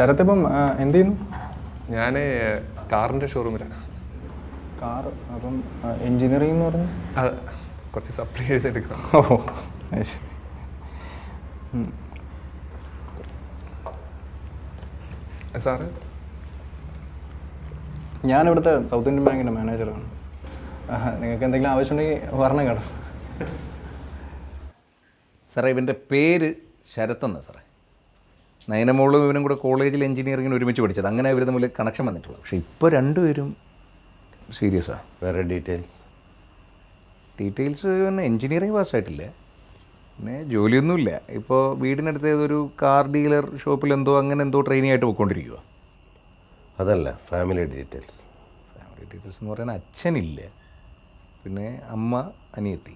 ശരത് ഇപ്പം എന്ത് ചെയ്യുന്നു? ഞാൻ കാറിന്റെ ഷോറൂമിലാണ് കാർ അപ്പം എൻജിനീയറിംഗ് എന്ന് പറഞ്ഞു? അത് കുറച്ച് സപ്ലൈ എഴുതെടുക്കണം ഓ സാറ്? ഞാൻ ഇവിടുത്തെ സൗത്ത് ഇന്ത്യൻ ബാങ്കിന്റെ മാനേജറാണ്. നിങ്ങൾക്ക് എന്തെങ്കിലും ആവശ്യമുണ്ടെങ്കിൽ പറഞ്ഞു കേട്ടോ സാറേ ഇവന്റെ പേര് ശരത്തെന്നാണ് സാറേ? നയനമോളും ഇവനും കൂടെ കോളേജിൽ എഞ്ചിനീയറിങ്ങിന് ഒരുമിച്ച് പഠിച്ചത്. അങ്ങനെ ഇവർ തമ്മിൽ കണക്ഷൻ വന്നിട്ടുള്ളത് പക്ഷേ ഇപ്പോൾ രണ്ടുപേരും സീരിയസാണ് വേറെ ഡീറ്റെയിൽസ് ഡീറ്റെയിൽസ് പിന്നെ എഞ്ചിനീയറിംഗ് പാസ്സായിട്ടില്ല പിന്നെ ജോലിയൊന്നുമില്ല. ഇപ്പോൾ വീടിനടുത്ത് ഏതൊരു കാർ ഡീലർ ഷോപ്പിൽ എന്തോ അങ്ങനെ എന്തോ ട്രെയിനിങ് ആയിട്ട് പോയിക്കൊണ്ടിരിക്കുക അതല്ല ഫാമിലി ഡീറ്റെയിൽസ് ഫാമിലി ഡീറ്റെയിൽസ് എന്ന് പറയാൻ അച്ഛനില്ല. പിന്നെ അമ്മ അനിയത്തി.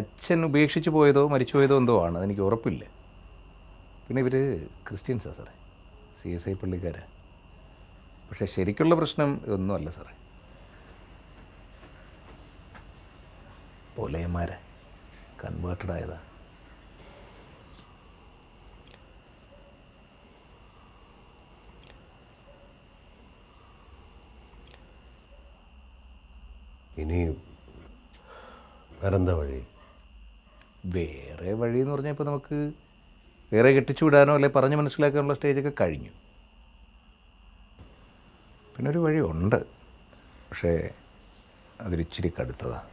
അച്ഛൻ ഉപേക്ഷിച്ച് പോയതോ മരിച്ചു പോയതോ എന്തോ ആണ്. അതെനിക്ക് ഉറപ്പില്ല. പിന്നെ ഇവർ ക്രിസ്ത്യൻസാണ് സാറേ. സി എസ് ഐ പള്ളിക്കാരാണ് പക്ഷേ ശരിക്കുള്ള പ്രശ്നം ഇതൊന്നുമല്ല സാറേ. പോലയന്മാരെ കൺവേർട്ടഡ് ആയതാ. ഇനി വേറെന്താ വഴി? വേറെ വഴി എന്ന് പറഞ്ഞാൽ ഇപ്പോൾ നമുക്ക് വേറെ കെട്ടിച്ചു വിടാനോ അല്ലെ പറഞ്ഞ് മനസ്സിലാക്കാനുള്ള സ്റ്റേജൊക്കെ കഴിഞ്ഞു. പിന്നെ ഒരു വഴി ഉണ്ട് പക്ഷേ അതിരിച്ചിരി കടുത്തതാണ്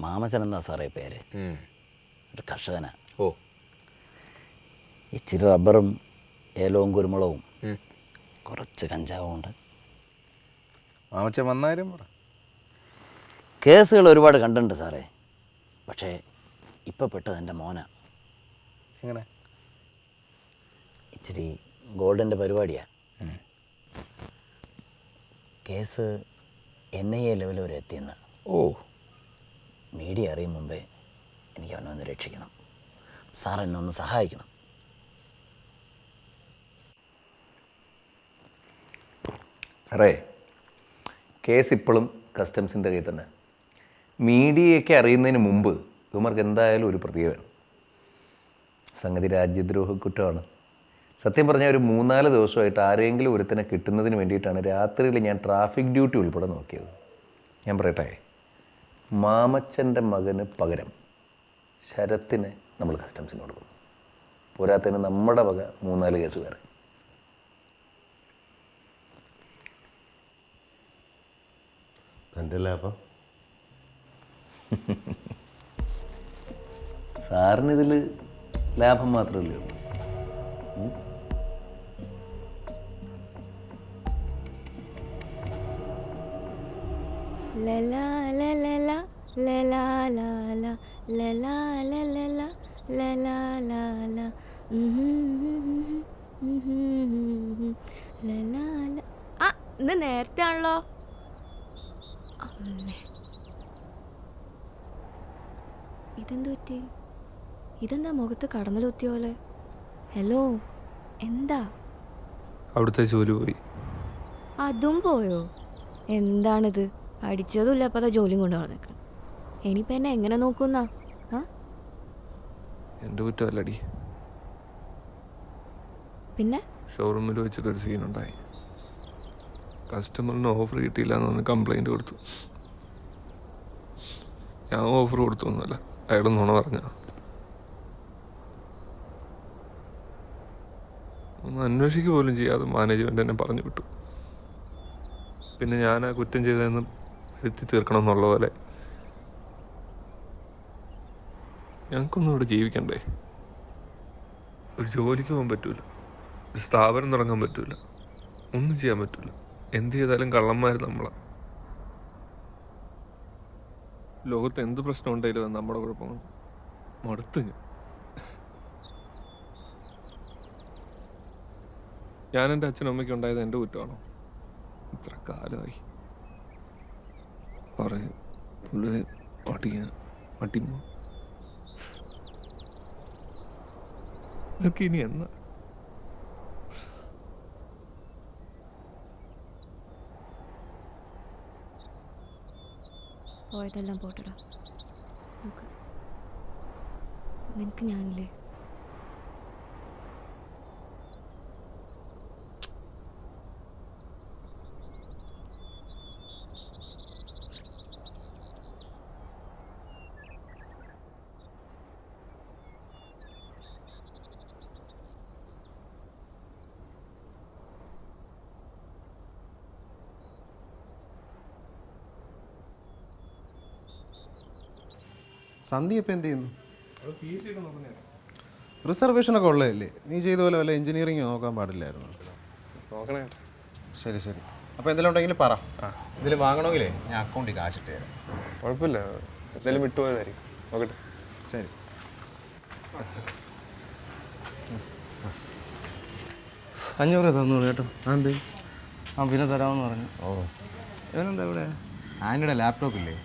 മാമച്ചൻ എന്നാ സാറേ പേര്? ഒരു കർഷകനാ. ഓ. ഇച്ചിരി റബ്ബറും ഏലവും കുരുമുളകും. കുറച്ച് കഞ്ചാവും ഉണ്ട് മാമച്ചൻ വന്നാലും കേസുകൾ ഒരുപാട് കണ്ടിട്ടുണ്ട് സാറേ. പക്ഷേ ഇപ്പോൾ പെട്ടത് എന്റെ മോന. എങ്ങനെ? ഇച്ചിരി ഗോൾഡിന്റെ പരിപാടിയാണ് case N I A level വരെ എത്തിയെന്ന്. ഓ. മീഡിയ അറിയും മുമ്പേ എനിക്ക് അവനെ ഒന്ന് രക്ഷിക്കണം. സാർ എന്നെ ഒന്ന് സഹായിക്കണം. സാറേ കേസ് ഇപ്പോഴും കസ്റ്റംസിന്റെ കയ്യിൽ തന്നെ. മീഡിയയൊക്കെ അറിയുന്നതിന് മുമ്പ് ഇവന്മാർക്ക് എന്തായാലും ഒരു പ്രതീക വേണം. സംഗതി രാജ്യദ്രോഹ കുറ്റമാണ്. സത്യം പറഞ്ഞാൽ ഒരു മൂന്നാൽ ദിവസമായിട്ട് ആരെങ്കിലും ഒരുത്തനെ കിട്ടുന്നതിന് വേണ്ടിയിട്ടാണ് രാത്രിയിൽ ഞാൻ ട്രാഫിക് ഡ്യൂട്ടി ഉൾപ്പെടെ നോക്കിയത്. ഞാൻ പറയട്ടെ? മാമച്ചന്റെ മകന് പകരം ശരത്തിനെ നമ്മൾ കസ്റ്റംസിന് കൊടുക്കും പോരാത്തതിന് നമ്മുടെ വക മൂന്നാൽ കേസ് വേറെ. തന്റെ ലാഭം സാറിന് ഇതിൽ ലാഭം മാത്രമല്ലേ ഉള്ളൂ? ആ ഇന്ന് നേരത്തെ ആണല്ലോ. ഇതെന്തു പറ്റി? ഇതെന്താ മുഖത്ത് കടന്നലുത്തിയ പോലെ? ഹലോ എന്താ? അവിടുത്തെ ജോലി പോയി. അതും പോയോ? എന്താണിത്? പഠിച്ചതുമില്ല അപ്പോൾ അതാ ജോലിയും കൊണ്ട് നടന്നേക്കണം. ഇനിയിപ്പോൾ എന്നെ എങ്ങനെ നോക്കുന്ന? എന്റെ കുറ്റമല്ലടി. പിന്നെ? ഷോറൂമിൽ വെച്ചിട്ട് വെച്ചിട്ടൊരു സീനുണ്ടായി. കസ്റ്റമറിന് ഓഫർ കിട്ടിയില്ല എന്ന് പറഞ്ഞ് കംപ്ലൈന്റ് കൊടുത്തു. ഞാൻ ഓഫർ കൊടുത്തു ഒന്നുമല്ല അയാൾ നുണ പറഞ്ഞ ഒന്ന് അന്വേഷിക്കുക പോലും ചെയ്യാതെ മാനേജ്മെന്റ് എന്നെ പറഞ്ഞു വിട്ടു. പിന്നെ ഞാൻ ആ കുറ്റം ചെയ്തതെന്ന് വരുത്തി തീർക്കണം എന്നുള്ള പോലെ. ഞങ്ങൾക്കൊന്നും ഇവിടെ ജീവിക്കണ്ടേ? ഒരു ജോലിക്ക് പോകാൻ പറ്റൂല. ഒരു സ്ഥാപനം തുടങ്ങാൻ പറ്റൂല. ഒന്നും ചെയ്യാൻ പറ്റൂല. എന്ത് ചെയ്താലും കള്ളന്മാർ നമ്മളാ. ലോകത്ത് എന്ത് പ്രശ്നം ഉണ്ടെങ്കിലും നമ്മുടെ കുഴപ്പമാണ്. മടുത്ത് ഞാൻ. ഞാൻ എന്റെ അച്ഛനും അമ്മയ്ക്കും ഉണ്ടായത് എന്റെ കുറ്റമാണോ? ഇത്ര കാലമായി. പറയും. പുള്ളി പഠിക്കാൻ പഠിക്കുമ്പോൾ ഇനി എന്നാ? പോയതെല്ലാം പോട്ടടാ. നോക്ക്. നിനക്ക് ഞാനില്ലേ? സന്ധ്യ ഇപ്പം എന്ത് ചെയ്യുന്നു? റിസർവേഷനൊക്കെ ഉള്ളതല്ലേ? നീ ചെയ്ത പോലെ വല്ല എഞ്ചിനീയറിംഗ് നോക്കാൻ പാടില്ലായിരുന്നു. നോക്കണേ. ശരി ശരി. അപ്പോൾ എന്തെങ്കിലും ഉണ്ടെങ്കിൽ പറ. എന്തെങ്കിലും വാങ്ങണമെങ്കിലേ ഞാൻ അക്കൗണ്ടിൽ കാശിട്ട് തരാം. കുഴപ്പമില്ല. എന്തെങ്കിലും വിട്ടുപോയതായിരിക്കും നോക്കട്ടെ. ശരി. അഞ്ഞൂറ് തന്നോളൂ കേട്ടോ. ആ എന്ത്? ആ പിന്നെ തരാമെന്ന് പറഞ്ഞു. ഓ. ഇവനെന്താ ഇവിടെ? ആനിയുടെ ലാപ്ടോപ്പ് ഇല്ലേ?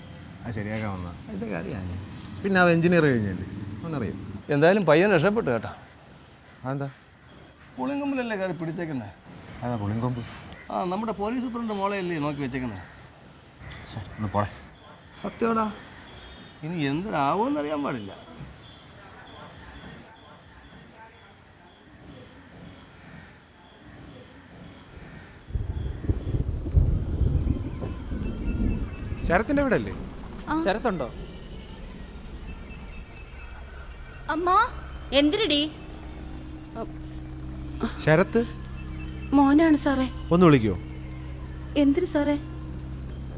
അത് ശരിയാക്കാൻ വന്ന ഇതൊക്കെ അറിയാം ഞാൻ. പിന്നെ അവ എഞ്ചിനീയർ കഴിഞ്ഞല്ലേ? അവനറിയാം. എന്തായാലും പയ്യൻ രക്ഷപ്പെട്ടു കേട്ടോ. അതെന്താ? പുളിങ്കൊമ്പിലല്ലേ കയറി പിടിച്ചേക്കുന്നത് അതാ പുളിങ്കൊമ്പ്. ആ നമ്മുടെ പോലീസ് സൂപ്രണ്ട് മോളെയല്ലേ നോക്കി വെച്ചേക്കുന്നത് ശരി ഒന്ന് പോടെ. സത്യമാടാ. ഇനി എന്തിനാവുമെന്ന് അറിയാൻ പാടില്ല. ശരത്തിന്റെ ഇവിടെ അല്ലേ ശരത്തുണ്ടോ? അമ്മ എന്തിനടി? ശരത്ത്? മോനാണ് സാറേ. ഒന്ന് വിളിക്കോ? എന്തിനു സാറേ?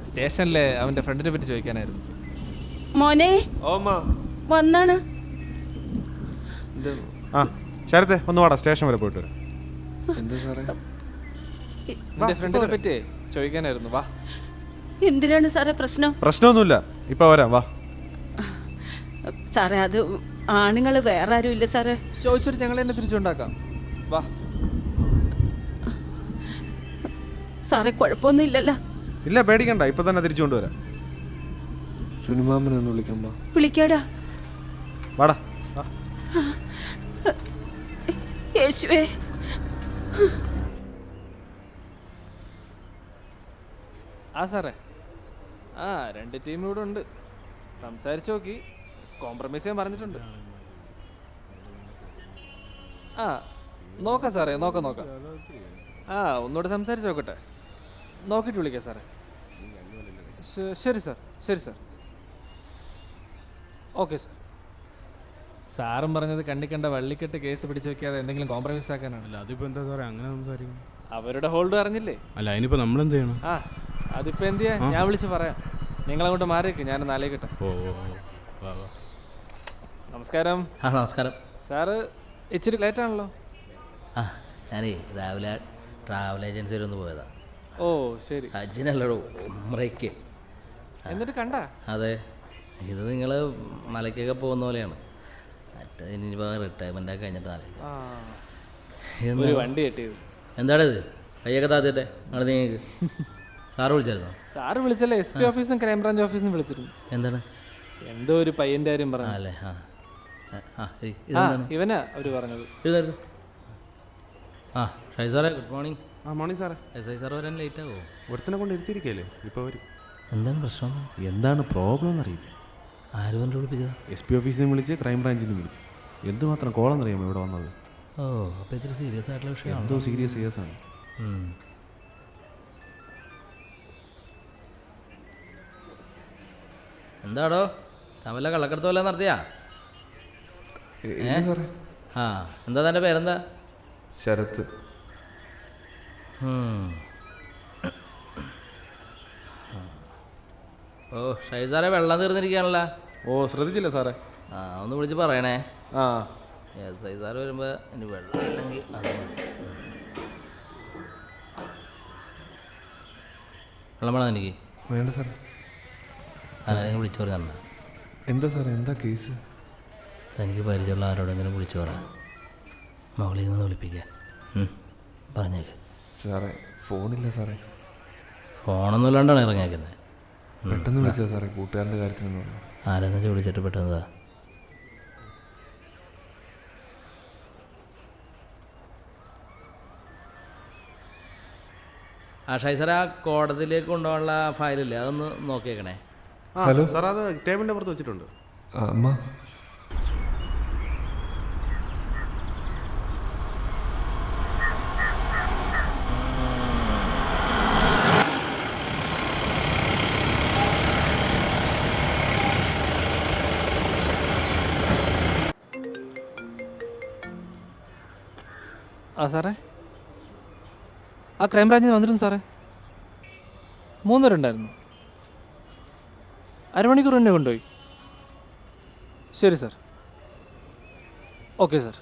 സ്റ്റേഷനിലെ അവന്റെ ഫ്രണ്ടിനെ പറ്റി ചോദിക്കാനായിരുന്നു. മോനെ വന്നാണ്. ആ ശരത്തെ ഒന്ന് വാടാ സ്റ്റേഷൻ വരെ പോയിട്ട് വരാം. എന്താ സാറേ? നിന്റെ ഫ്രണ്ടിനെ പറ്റി ചോദിക്കാനായിരുന്നു. വാ. എന്തിനാണ് സാറേ പ്രശ്നം? പ്രശ്നമൊന്നുമില്ല. ഇപ്പൊ വരാം വാ. സാറേ അത് ആണുങ്ങൾ വേറെ ആരും ഇല്ല സാറേ. ചോദിച്ചിട്ട് ഞങ്ങൾ എന്നെ തിരിച്ചുണ്ടാക്കാം. വാ. സാറേ കുഴപ്പമൊന്നും ഇല്ലല്ലോ. ഇല്ല പേടിക്കണ്ട. ഇപ്പൊ തന്നെ തിരിച്ചു കൊണ്ടുവരാം. സുനിമാമനെ ഒന്ന് വിളിക്കുമ്പോ വിളിക്കാടാ. വാടാ. യേശുവേ. ആ സാറേ. ആ രണ്ട് ടീം ഇവിടെ ഉണ്ട്. സംസാരിച്ചു നോക്കി. കോംപ്രമൈസ് ചെയ്യാൻ പറഞ്ഞിട്ടുണ്ട്. ആ നോക്കാം സാറേ നോക്കാം നോക്കാം. ആ ഒന്നുകൂടെ സംസാരിച്ച് നോക്കട്ടെ. നോക്കിയിട്ട് വിളിക്കാം സാറേ. ശരി സാർ ശരി സാർ. Okay sir. സാറും പറഞ്ഞത് കണ്ടിക്കണ്ട വള്ളിക്കെട്ട് കേസ് പിടിച്ചു വെക്കാതെ എന്തെങ്കിലും കോംപ്രമൈസ് ആക്കാനാണല്ലോ. അതിപ്പോ എന്താ സാറേ അങ്ങനെ സംസാരിക്കും അവരുടെ ഹോൾഡ് അറിഞ്ഞില്ലേ അല്ല അതിനിപ്പോ നമ്മൾ എന്ത് ചെയ്യണം? ആ അതിപ്പോ എന്ത് ചെയ്യാ? ഞാൻ വിളിച്ച് പറയാം. നിങ്ങളങ്ങോട്ട് മാറിയേക്ക് ഞാൻ നാലേക്കട്ടെ ഓ ഓ. വാ വാ. നമസ്കാരം. ആ നമസ്കാരം. സാറ് ഇച്ചിരി ലേറ്റ് ആണല്ലോ. ആ ഞാനേ രാവിലെ ട്രാവൽ ഏജൻസി വരെ ഒന്ന് പോയതാ. ഓ ശരി. അജിനല്ലോ ഉമ്രയ്ക്ക് എന്നിട്ട് കണ്ട? അതെ. ഇത് നിങ്ങൾ മലയ്ക്കൊക്കെ പോകുന്ന പോലെയാണ്. മറ്റേ ഇനിയിപ്പോൾ റിട്ടയർമെന്റ് ഒക്കെ കഴിഞ്ഞിട്ട് ആലോചിക്കാം. വണ്ടി കെട്ടിയത്. എന്താണിത്? കയ്യൊക്കെ താത്തിട്ടെ? നിങ്ങൾ നിങ്ങൾക്ക് സാറ് വിളിച്ചായിരുന്നോ? സാറ് വിളിച്ചല്ലേ എസ് പി ഓഫീസും ക്രൈംബ്രാഞ്ച് ഓഫീസും വിളിച്ചിരുന്നു. എന്താണ്? എന്തോ ഒരു പയ്യന്റെ കാര്യം പറഞ്ഞു. അല്ലേ ആ. ആ, ഇവനാ പറഞ്ഞത്. ഷൈ സാറേ ഗുഡ് മോർണിംഗ് ആ മോർണിംഗ് സാറേ. എസ് ഐ സാർ വരാൻ ലേറ്റ് ആവോ? ഒരുത്തനെ കൊണ്ട് ഇരുത്തിയിരിക്കല്ലേ? ഇപ്പോൾ വരും. എന്താണ് പ്രശ്നം? എന്താണ് പ്രോബ്ലം എന്നറിയില്ല ആര് കൊണ്ട് വിളിപ്പിച്ചതാ എസ് പി ഓഫീസിൽ നിന്ന് വിളിച്ച് ക്രൈം ബ്രാഞ്ചിൽ നിന്ന് വിളിച്ചു. എന്തുമാത്രം കോളെന്നറിയാമോ ഇവിടെ വന്നത്? ഓ അപ്പോൾ ഇത്തിരി സീരിയസ് ആയിട്ടുള്ള വിഷയമാണ്? എന്തോ സീരിയസ് കേസാണ് എന്താടോ? തമ്മിലെ കള്ളക്കടത്ത് വല്ല നടത്തിയാ? ആ എന്താ തന്റെ പേരെന്താ? ശരത്ത്. ഓ ഷൈസാറെ വെള്ളം തീർന്നിരിക്കാണല്ലോ ഓ ശ്രദ്ധിച്ചില്ല സാറേ. ആ ഒന്ന് വിളിച്ച് പറയണേ. ആ. എസ് ഐ സാറ് വരുമ്പോൾ ഇനി വെള്ളം ഇല്ലെങ്കിൽ അത് വെള്ളം വേണം എനിക്ക് വേണ്ട സാറേ. ആരെങ്കിലും വിളിച്ചു പറഞ്ഞാൽ എന്താ സാറേ എന്താ കേസ് തനിക്ക് പരിചയമുള്ള ആരോടെങ്കിലും വിളിച്ചു പറ. മകളിൽ നിന്ന് വിളിപ്പിക്കുക. പറഞ്ഞേക്ക്. സാറേ ഫോണില്ല സാറേ. ഫോണൊന്നും ഇല്ലാണ്ടാണ് ഇറങ്ങിയേക്കുന്നത്. പെട്ടെന്ന് വിളിച്ചാ സാറേ കൂട്ടുകാരന്റെ കാര്യത്തിൽ ആരെന്നു വിളിച്ചിട്ട് പെട്ടെന്നതാ? ആ ഷായി സാറേ ആ കോടതിയിലേക്ക് കൊണ്ടുപോകാനുള്ള ഫയലില്ലേ? അതൊന്ന് നോക്കിയേക്കണേ. ഹലോ? സാർ അത് ടേബിളിന്റെ പുറത്ത് വെച്ചിട്ടുണ്ട്. അമ്മ. ആ സാറേ. ആ ക്രൈംബ്രാഞ്ചിൽ നിന്ന് വന്നിരുന്നു സാറേ. മൂന്നുപേരുണ്ടായിരുന്നു. അരമണിക്കൂർ മുന്നേ കൊണ്ടുപോയി. ശരി സാർ. Okay sir.